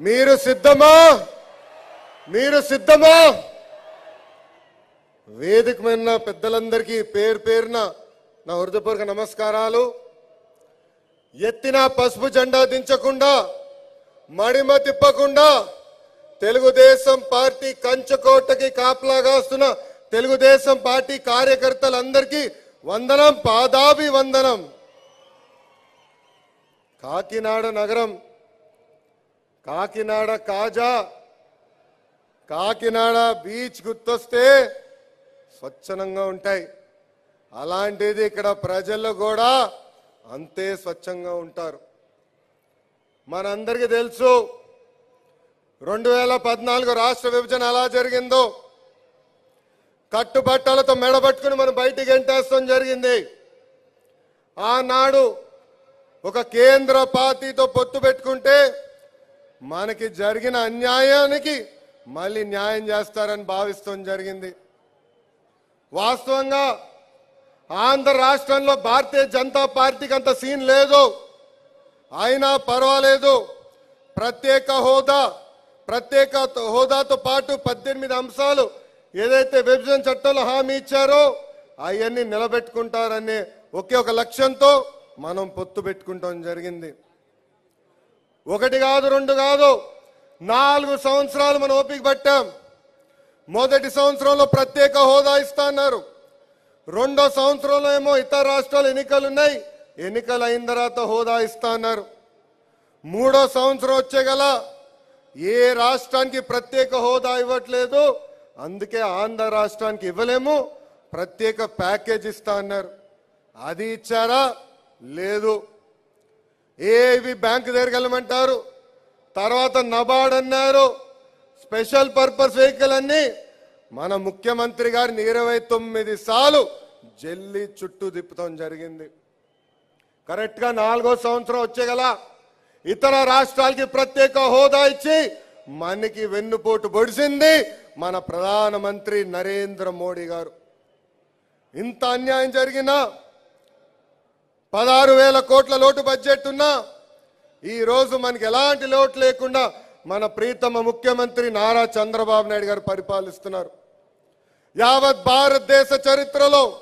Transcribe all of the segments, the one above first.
మీరు సిద్ధమా? మీరు సిద్ధమా? వేదిక మీద పెద్దలందరికీ పేరు పేరున నా హృదయపూర్వక నమస్కారాలు. ఎత్తిన పసుపు జెండా దించకుండా మడిమ తిప్పకుండా తెలుగుదేశం పార్టీ కంచుకోటకి కాపలాగాస్తున్న తెలుగుదేశం పార్టీ కార్యకర్తలందరికీ వందనం పాదాభి వందనం. కాకినాడ నగరం కాకినాడ కాజా కాకినాడ బీచ్ గుర్తొస్తే స్వచ్ఛంగా ఉంటాయి. అలాంటిది ఇక్కడ ప్రజలు కూడా అంతే స్వచ్ఛంగా ఉంటారు. మనందరికీ తెలుసు రెండు వేల పద్నాలుగు రాష్ట్ర విభజన ఎలా జరిగిందో కట్టుబట్టలతో మెడబట్టుకుని మనం బయటికి ఎంటేస్తాం జరిగింది. ఆనాడు ఒక కేంద్ర పార్టీతో పొత్తు పెట్టుకుంటే మనకి జరిగిన అన్యాయానికి మళ్ళీ న్యాయం చేస్తారని భావిస్తాం జరిగింది. వాస్తవంగా ఆంధ్ర రాష్ట్రంలో భారతీయ జనతా పార్టీకి అంత సీన్ లేదు. అయినా పర్వాలేదు. ప్రత్యేక హోదా ప్రత్యేక హోదాతో పాటు పద్దెనిమిది అంశాలు ఏదైతే విభజన చట్టంలో హామీ ఇచ్చారో అవన్నీ నిలబెట్టుకుంటారనే ఒకే ఒక లక్ష్యంతో మనం పొత్తు పెట్టుకుంటాం జరిగింది. ఒకటి కాదు రెండు కాదు నాలుగు సంవత్సరాలు మనం ఓపిక పట్టాం. మొదటి సంవత్సరంలో ప్రత్యేక హోదా ఇస్తా అన్నారు. రెండో సంవత్సరంలో ఏమో ఇతర రాష్ట్రాలు ఎన్నికలు ఉన్నాయి ఎన్నికలు అయిన తర్వాత హోదా ఇస్తా అన్నారు. మూడో సంవత్సరం వచ్చే గల ఏ రాష్ట్రానికి ప్రత్యేక హోదా ఇవ్వట్లేదు అందుకే ఆంధ్ర రాష్ట్రానికి ఇవ్వలేము. ప్రత్యేక ప్యాకేజ్ ఇస్తా అన్నారు. అది ఇచ్చారా? లేదు. ఏవి బ్యాంక్ దగ్గరికి వెళ్ళమంటారు. తర్వాత నబార్డ్ అన్నారు. స్పెషల్ పర్పస్ వెహికల్ అన్ని మన ముఖ్యమంత్రి గారిని ఇరవై తొమ్మిది సార్లు జల్లి చుట్టూ తిప్పుతాం జరిగింది. కరెక్ట్గా నాలుగో సంవత్సరం వచ్చేగల ఇతర రాష్ట్రాలకి ప్రత్యేక హోదా ఇచ్చి మనకి వెన్నుపోటు పొడిసింది. మన ప్రధానమంత్రి నరేంద్ర మోడీ గారు. ఇంత అన్యాయం జరిగినా పదహారు వేల కోట్ల లోటు బడ్జెట్ ఉన్నా ఈరోజు మనకి ఎలాంటి లోటు లేకుండా మన ప్రీతమ ముఖ్యమంత్రి నారా చంద్రబాబు నాయుడు గారు పరిపాలిస్తున్నారు. యావత్ భారతదేశ చరిత్రలో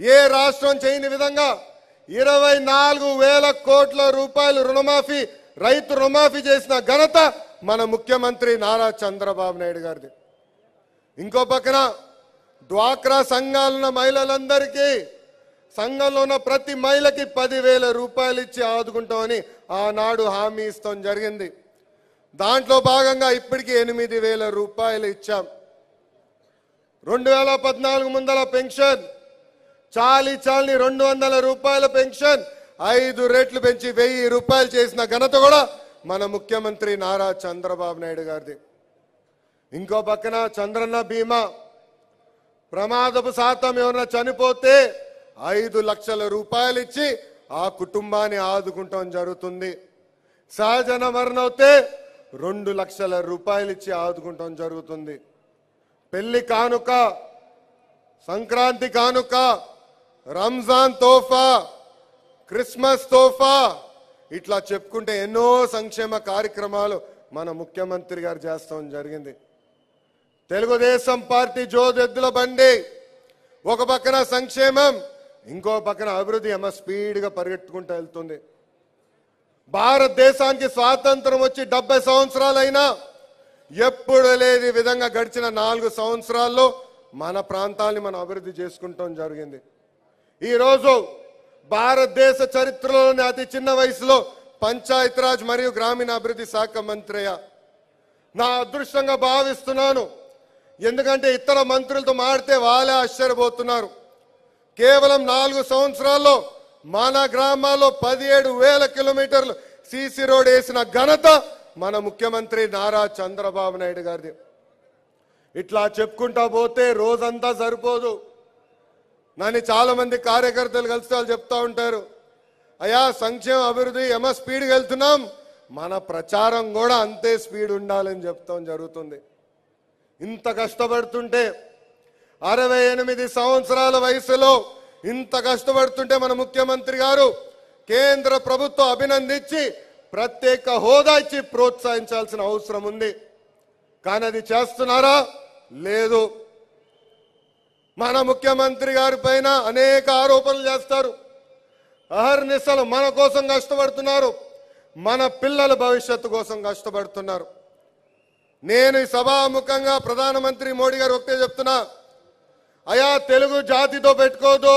ఏ రాష్ట్రం చేయని విధంగా ఇరవై నాలుగు వేల కోట్ల రూపాయలు రుణమాఫీ రైతు రుణమాఫీ చేసిన ఘనత మన ముఖ్యమంత్రి నారా చంద్రబాబు నాయుడు గారిది. ఇంకో పక్కన డ్వాక్రా సంఘాలున్న మహిళలందరికీ సంఘంలో ఉన్న ప్రతి మహిళకి పదివేల రూపాయలు ఇచ్చి ఆదుకుంటామని ఆనాడు హామీ ఇస్తాం జరిగింది. దాంట్లో భాగంగా ఇప్పటికి ఎనిమిది వేల రూపాయలు ఇచ్చాం. రెండు వేల పద్నాలుగు ముందల పెన్షన్ చాలి చాలని రెండు వందల రూపాయల పెన్షన్ ఐదు రెట్లు పెంచి వెయ్యి రూపాయలు చేసిన ఘనత కూడా మన ముఖ్యమంత్రి నారా చంద్రబాబు నాయుడు గారిది. ఇంకో పక్కన చంద్రన్న బీమా. ప్రమాదపు శాతం ఏమన్నా చనిపోతే ఐదు లక్షల రూపాయలు ఇచ్చి ఆ కుటుంబాన్ని ఆదుకుంటాం జరుగుతుంది. సహజన మరణం రెండు లక్షల రూపాయలు ఇచ్చి ఆదుకుంటాం జరుగుతుంది. పెళ్ళి కానుక సంక్రాంతి కానుక రంజాన్ తోఫా క్రిస్మస్ తోఫా ఇట్లా చెప్పుకుంటే ఎన్నో సంక్షేమ కార్యక్రమాలు మన ముఖ్యమంత్రి గారు చేస్తాం జరిగింది. తెలుగుదేశం పార్టీ జోదెద్దుల బండి. ఒక పక్కన సంక్షేమం ఇంకో పక్కన అభివృద్ధి ఏమో స్పీడ్గా పరిగెట్టుకుంటూ వెళ్తుంది. భారతదేశానికి స్వాతంత్రం వచ్చి డెబ్బై సంవత్సరాలైనా ఎప్పుడు లేని విధంగా గడిచిన నాలుగు సంవత్సరాల్లో మన ప్రాంతాన్ని మనం అభివృద్ధి చేసుకుంటాం జరిగింది. ఈరోజు భారతదేశ చరిత్రలోని అతి చిన్న వయసులో పంచాయతీరాజ్ మరియు గ్రామీణ అభివృద్ధి శాఖ మంత్రయ్య. నా అదృష్టంగా భావిస్తున్నాను ఎందుకంటే ఇతర మంత్రులతో మాడితే వాళ్ళే ఆశ్చర్యపోతున్నారు. కేవలం నాలుగు సంవత్సరాల్లో మన గ్రామాల్లో పదిహేడు వేల కిలోమీటర్లు సీసీ రోడ్ వేసిన ఘనత మన ముఖ్యమంత్రి నారా చంద్రబాబు నాయుడు గారిది. ఇట్లా చెప్పుకుంటా పోతే రోజంతా సరిపోదు. నన్ను చాలామంది కార్యకర్తలు కలిసి వాళ్ళు చెప్తా ఉంటారు. అయ్యా సంక్షేమ అభివృద్ధి ఎమ స్పీడ్కి వెళ్తున్నాం. మన ప్రచారం కూడా అంతే స్పీడ్ ఉండాలని చెప్తాం జరుగుతుంది. ఇంత కష్టపడుతుంటే అరవై ఎనిమిది సంవత్సరాల వయసులో ఇంత కష్టపడుతుంటే మన ముఖ్యమంత్రి గారు కేంద్ర ప్రభుత్వం అభినందించి ప్రత్యేక హోదా ఇచ్చి ప్రోత్సహించాల్సిన అవసరం ఉంది. కానీ అది చేస్తున్నారా? లేదు. మన ముఖ్యమంత్రి గారి పైన అనేక ఆరోపణలు చేస్తారు. అహర్నిశలు మన కోసం కష్టపడుతున్నారు. మన పిల్లల భవిష్యత్తు కోసం కష్టపడుతున్నారు. నేను ఈ సభాముఖంగా ప్రధానమంత్రి మోడీ గారు ఒకటే చెప్తున్నా. అయా తెలుగు జాతితో పెట్టుకోదు.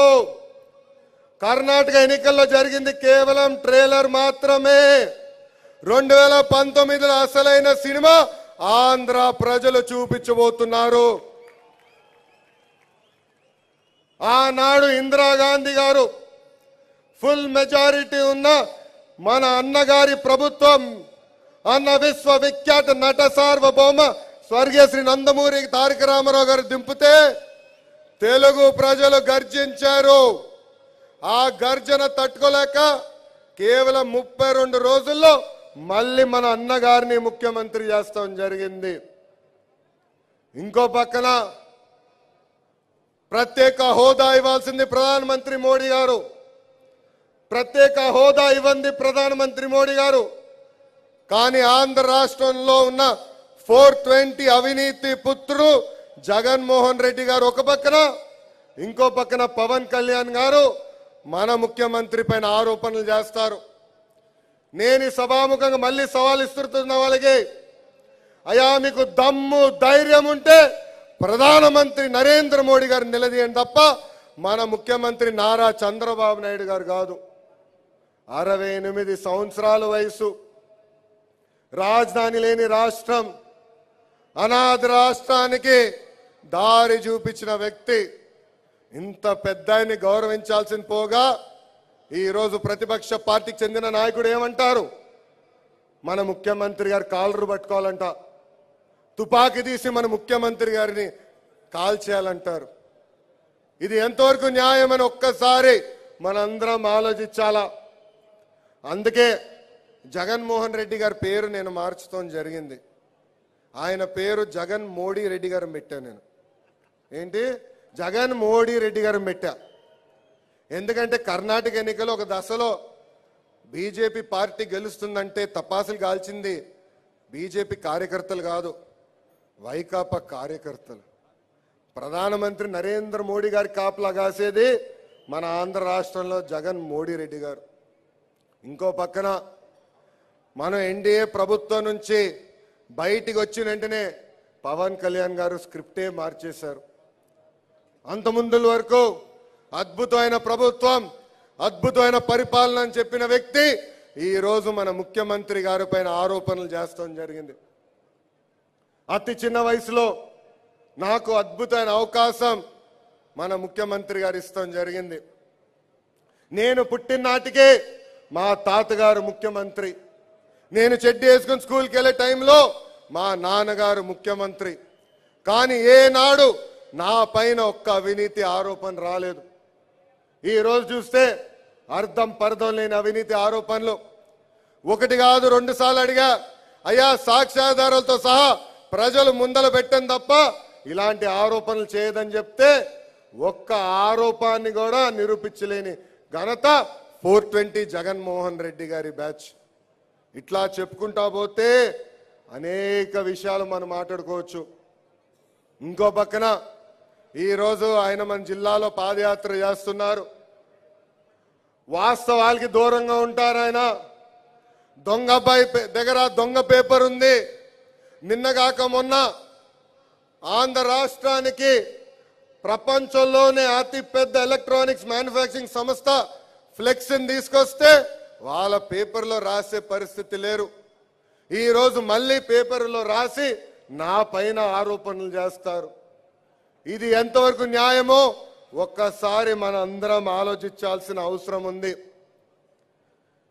కర్ణాటక ఎన్నికల్లో జరిగింది కేవలం ట్రైలర్ మాత్రమే. రెండు వేల పంతొమ్మిదిలో అసలైన సినిమా ఆంధ్ర ప్రజలు చూపించబోతున్నారు. ఆనాడు ఇందిరాగాంధీ గారు ఫుల్ మెజారిటీ ఉన్న మన అన్నగారి ప్రభుత్వం అన్న విశ్వ విఖ్యాత నట సార్వభౌమ స్వర్గీయ శ్రీ నందమూరి తారక రామారావు గారు దింపితే తెలుగు ప్రజలు గర్జించారు. ఆ గర్జన తట్టుకోలేక కేవలం ముప్పై రెండు రోజుల్లో మళ్ళీ మన అన్నగారిని ముఖ్యమంత్రి చేస్తాం జరిగింది. ఇంకో పక్కన ప్రత్యేక హోదా ఇవ్వాల్సింది ప్రధానమంత్రి మోడీ గారు. ప్రత్యేక హోదా ఇవ్వండి ప్రధానమంత్రి మోడీ గారు. కానీ ఆంధ్ర రాష్ట్రంలో ఉన్న ఫోర్ ట్వంటీ అవినీతి పుత్రుడు జగన్మోహన్ రెడ్డి గారు ఒక పక్కన ఇంకో పక్కన పవన్ కళ్యాణ్ గారు మన ముఖ్యమంత్రి పైన ఆరోపణలు చేస్తారు. నేను సభాముఖంగా మళ్ళీ సవాల్ ఇస్తున్న వాళ్ళకి అయా మీకు దమ్ము ధైర్యం ఉంటే ప్రధానమంత్రి నరేంద్ర మోడీ గారు నిలదీయండి తప్ప మన ముఖ్యమంత్రి నారా చంద్రబాబు నాయుడు గారు కాదు. అరవై ఎనిమిది సంవత్సరాల వయసు. రాజధాని లేని రాష్ట్రం. అనాథ రాష్ట్రానికి దారి చూపించిన వ్యక్తి. ఇంత పెద్ద గౌరవించాల్సిన పోగా ఈరోజు ప్రతిపక్ష పార్టీకి చెందిన నాయకుడు ఏమంటారు? మన ముఖ్యమంత్రి గారు కాలరు పట్టుకోవాలంట. తుపాకీ తీసి మన ముఖ్యమంత్రి గారిని కాల్చేయాలంటారు. ఇది ఎంతవరకు న్యాయమని ఒక్కసారి మనందరం ఆలోచించాలా? అందుకే జగన్మోహన్ రెడ్డి గారి పేరు నేను మార్చడం జరిగింది. ఆయన పేరు జగన్ మోడీ రెడ్డి గారు పెట్టాను నేను. ఏంటి? జగన్ మోడీ రెడ్డి గారు పెట్టా ఎందుకంటే కర్ణాటక ఎన్నికలు ఒక దశలో బీజేపీ పార్టీ గెలుస్తుందంటే తపాసులు కాల్చింది బీజేపీ కార్యకర్తలు కాదు వైకాపా కార్యకర్తలు. ప్రధానమంత్రి నరేంద్ర మోడీ గారి కాపలా కాసేది మన ఆంధ్ర రాష్ట్రంలో జగన్ మోడీ రెడ్డి గారు. ఇంకో పక్కన మనం ఎన్డీఏ ప్రభుత్వం నుంచి బయటికి వచ్చిన వెంటనే పవన్ కళ్యాణ్ గారు స్క్రిప్టే మార్చేశారు. అంతముందుల వరకు అద్భుతమైన ప్రభుత్వం అద్భుతమైన పరిపాలన అని చెప్పిన వ్యక్తి ఈరోజు మన ముఖ్యమంత్రి గారి పైన ఆరోపణలు చేస్తాం జరిగింది. అతి చిన్న వయసులో నాకు అద్భుతమైన అవకాశం మన ముఖ్యమంత్రి గారు ఇస్తాం జరిగింది. నేను పుట్టిన నాటికే మా తాతగారు ముఖ్యమంత్రి. నేను చెడ్డి వేసుకుని స్కూల్కి వెళ్ళే టైంలో మా నాన్నగారు ముఖ్యమంత్రి. కానీ ఏనాడు నా పైన ఒక్క అవినీతి ఆరోపణ రాలేదు. ఈరోజు చూస్తే అర్థం పర్థం లేని అవినీతి ఆరోపణలు. ఒకటి కాదు రెండు సార్లు అడిగా అయ్యా సాక్ష్యాధారాలతో సహా ప్రజలు ముందల పెట్టని తప్ప ఇలాంటి ఆరోపణలు చేయదని చెప్తే ఒక్క ఆరోపాన్ని కూడా నిరూపించలేని ఘనత ఫోర్ ట్వంటీ జగన్మోహన్ రెడ్డి గారి బ్యాచ్. ఇట్లా చెప్పుకుంటా పోతే అనేక విషయాలు మనం మాట్లాడుకోవచ్చు. ఇంకో పక్కన ఈరోజు ఆయన మన జిల్లాలో పాదయాత్ర చేస్తున్నారు. వాస్తవాలకి దూరంగా ఉంటారు ఆయన. దొంగ దగ్గర దొంగ పేపర్ ఉంది. నిన్నగాక మొన్న ఆంధ్ర రాష్ట్రానికి ప్రపంచంలోనే అతిపెద్ద ఎలక్ట్రానిక్స్ మ్యానుఫ్యాక్చరింగ్ సంస్థ ఫ్లెక్స్ని తీసుకొస్తే వాళ్ళ పేపర్లో రాసే పరిస్థితి లేరు. ఈ రోజు మళ్ళీ పేపర్లో రాసి నా పైన ఆరోపణలు చేస్తారు. ఇది ఎంతవరకు న్యాయమో ఒక్కసారి మన అందరం ఆలోచించాల్సిన అవసరం ఉంది.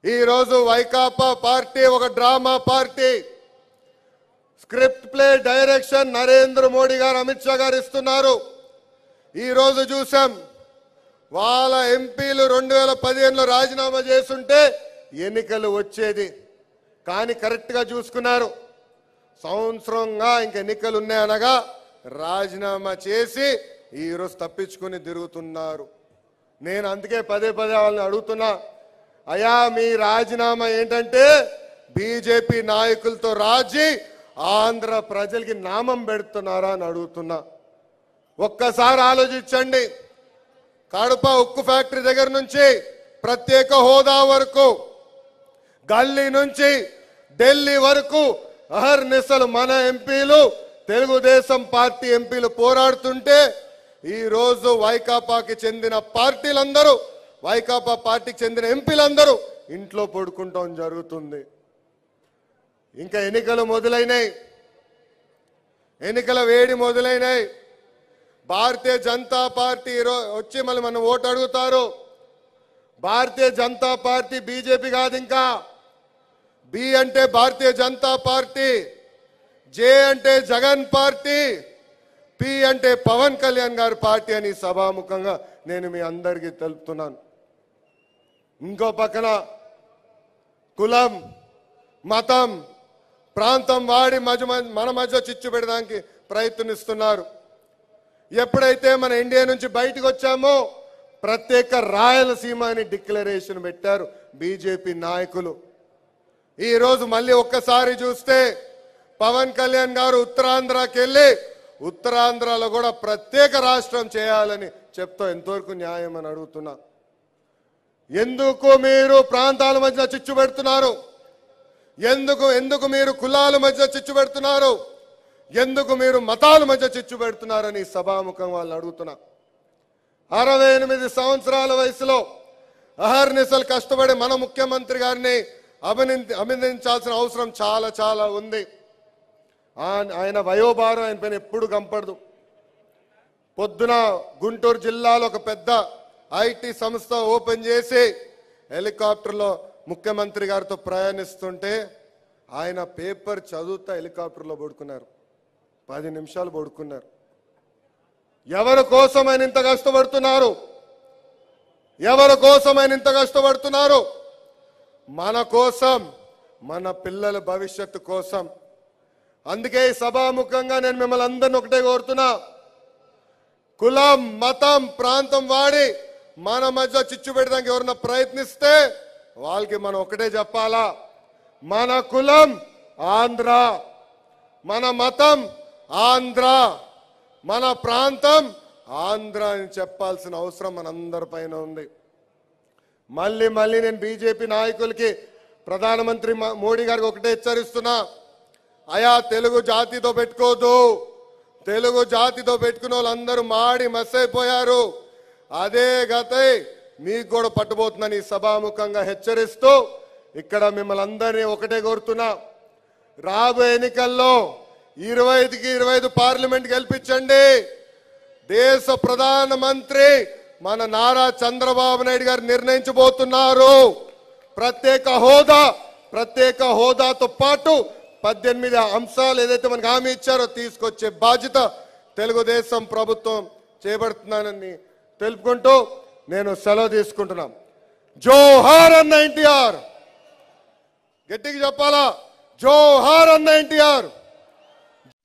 ఈరోజు వైకాపా పార్టీ ఒక drama party. Script play direction Narendra Modi garu Amit Shah గారు ఇస్తున్నారు. ఈ రోజు చూసాం వాళ్ళ ఎంపీలు రెండు వేల పదిహేనులో రాజీనామా చేస్తుంటే ఎన్నికలు వచ్చేది. కానీ కరెక్ట్గా చూసుకున్నారు. సంవత్సరంగా ఇంక ఎన్నికలు ఉన్నాయనగా రాజీనామా చేసి ఈరోజు తప్పించుకుని తిరుగుతున్నారు. నేను అందుకే పదే పదే వాళ్ళని అడుగుతున్నా అయా మీ రాజీనామా ఏంటంటే బీజేపీ నాయకులతో రాజీ ఆంధ్ర ప్రజలకి నామం పెడుతున్నారా? అని అడుగుతున్నా. ఒక్కసారి ఆలోచించండి. కడప ఉక్కు ఫ్యాక్టరీ దగ్గర నుంచి ప్రత్యేక హోదా వరకు గల్లీ నుంచి ఢిల్లీ వరకు అహర్నిశలు మన ఎంపీలు తెలుగుదేశం పార్టీ ఎంపీలు పోరాడుతుంటే ఈరోజు వైకాపాకి చెందిన పార్టీలందరూ వైకాపా పార్టీకి చెందిన ఎంపీలందరూ ఇంట్లో పడుకుంటాం జరుగుతుంది. ఇంకా ఎన్నికలు మొదలైనాయి. ఎన్నికల వేడి మొదలైనాయి. భారతీయ జనతా పార్టీ వచ్చి మళ్ళీ మనం ఓటు అడుగుతారు. భారతీయ జనతా పార్టీ బీజేపీ కాదు ఇంకా. బి అంటే భారతీయ జనతా పార్టీ జే అంటే జగన్ పార్టీ పి అంటే పవన్ కళ్యాణ్ గారి పార్టీ అని సభాముఖంగా నేను మీ అందరికీ తెలుపుతున్నాను. ఇంకో పక్కన కులం మతం ప్రాంతం వాడి మధ్య మన మధ్య చిచ్చు పెడడానికి ప్రయత్నిస్తున్నారు. ఎప్పుడైతే మన ఇండియా నుంచి బయటకు వచ్చామో ప్రత్యేక రాయలసీమ అని డిక్లరేషన్ పెట్టారు బీజేపీ నాయకులు. ఈరోజు మళ్ళీ ఒక్కసారి చూస్తే పవన్ కళ్యాణ్ గారు ఉత్తరాంధ్రకి వెళ్ళి ఉత్తరాంధ్రలో కూడా ప్రత్యేక రాష్ట్రం చేయాలని చెప్తా ఎంతవరకు న్యాయం అని అడుగుతున్నా. ఎందుకు మీరు ప్రాంతాల మధ్య చిచ్చు పెడుతున్నారు? ఎందుకు ఎందుకు మీరు కులాల మధ్య చిచ్చు పెడుతున్నారు? ఎందుకు మీరు మతాల మధ్య చిచ్చు పెడుతున్నారని సభాముఖం వాళ్ళని అడుగుతున్నా. అరవై ఎనిమిది సంవత్సరాల వయసులో అహర్నిశలు కష్టపడి మన ముఖ్యమంత్రి గారిని అభినంది అభినందించాల్సిన అవసరం చాలా చాలా ఉంది. ఆయన వయోభారం ఆయన పైన ఎప్పుడు కంపడదు. పొద్దున గుంటూరు జిల్లాలో ఒక పెద్ద ఐటీ సంస్థ ఓపెన్ చేసి హెలికాప్టర్లో ముఖ్యమంత్రి గారితో ప్రయాణిస్తుంటే ఆయన పేపర్ చదువుతా హెలికాప్టర్లో పడుకున్నారు. పది నిమిషాలు పడుకున్నారు. ఎవరి కోసం ఆయన ఇంత కష్టపడుతున్నారు? ఎవరి కోసం ఆయన ఇంత కష్టపడుతున్నారు? మన కోసం మన పిల్లల భవిష్యత్తు కోసం. అందుకే ఈ సభాముఖంగా నేను మిమ్మల్ని అందరిని ఒకటే కోరుతున్నా. కులం మతం ప్రాంతం వాడి మన మధ్య చిచ్చు పెట్టడానికి ఎవరన్నా ప్రయత్నిస్తే వాళ్ళకి మనం ఒకటే చెప్పాలా? మన కులం ఆంధ్ర మన మతం ఆంధ్ర. మన ప్రాంతం ఆంధ్ర అని చెప్పాల్సిన అవసరం మనందరి పైన ఉంది. మళ్ళీ మళ్ళీ నేను బీజేపీ నాయకులకి ప్రధానమంత్రి మోడీ గారికి ఒకటే హెచ్చరిస్తున్నా. అయా తెలుగు జాతితో పెట్టుకోదు తెలుగు జాతితో పెట్టుకున్న వాళ్ళందరూ మాడి మసైపోయారు అదే గతై మీకు కూడా పట్టుబోతుందని సభాముఖంగా హెచ్చరిస్తూ ఇక్కడ మిమ్మల్ని అందరినీ ఒకటే కోరుతున్నా. రాబోయే ఎన్నికల్లో ఇరవై ఐదుకి ఇరవై ఐదు పార్లమెంట్ గెలిపించండి. దేశ ప్రధానమంత్రి మన నారా చంద్రబాబు నాయుడు గారు నిర్ణయించబోతున్నారు. ప్రత్యేక హోదా ప్రత్యేక హోదాతో పాటు పద్దెనిమిది అంశాలు ఏదైతే మనకు హామీ ఇచ్చారో తీసుకొచ్చే బాధ్యత తెలుగుదేశం ప్రభుత్వం చేపడుతున్నానని తెలుపుకుంటూ నేను సెలవు తీసుకుంటున్నాం. జోహార్ అన్న ఎన్టీఆర్. గట్టిగా చెప్పాలా? జోహార్ అన్న ఎన్టీఆర్.